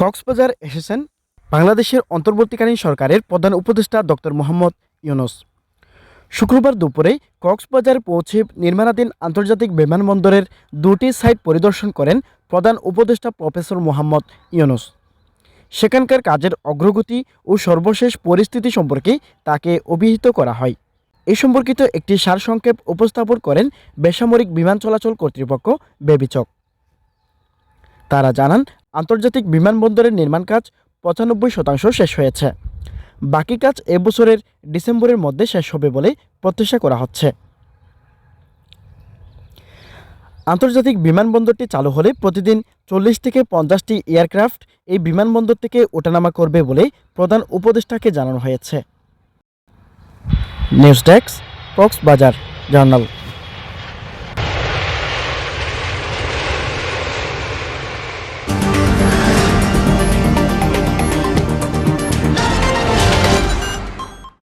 কক্সবাজার এসেছেন বাংলাদেশের অন্তর্বর্তীকালীন সরকারের প্রধান উপদেষ্টা ডক্টর মোহাম্মদ ইউনুস। শুক্রবার দুপুরে কক্সবাজার পৌঁছে নির্মাণাধীন আন্তর্জাতিক বিমানবন্দরের দুটি সাইট পরিদর্শন করেন প্রধান উপদেষ্টা প্রফেসর মোহাম্মদ ইউনুস। সেখানকার কাজের অগ্রগতি ও সর্বশেষ পরিস্থিতি সম্পর্কে তাকে অভিহিত করা হয়। এ সম্পর্কিত একটি সারসংক্ষেপ উপস্থাপন করেন বেসামরিক বিমান চলাচল কর্তৃপক্ষ বেবিচক। তারা জানান আন্তর্জাতিক বিমানবন্দরের নির্মাণ কাজ পঁচানব্বই শতাংশ শেষ হয়েছে। বাকি কাজ এবছরের ডিসেম্বরের মধ্যে শেষ হবে বলে প্রত্যাশা করা হচ্ছে। আন্তর্জাতিক বিমানবন্দরটি চালু হলে প্রতিদিন চল্লিশ থেকে পঞ্চাশটি এয়ারক্রাফট এই বিমানবন্দর থেকে ওঠানামা করবে বলে প্রধান উপদেষ্টাকে জানানো হয়েছে। News desk, Cox's Bazar journal.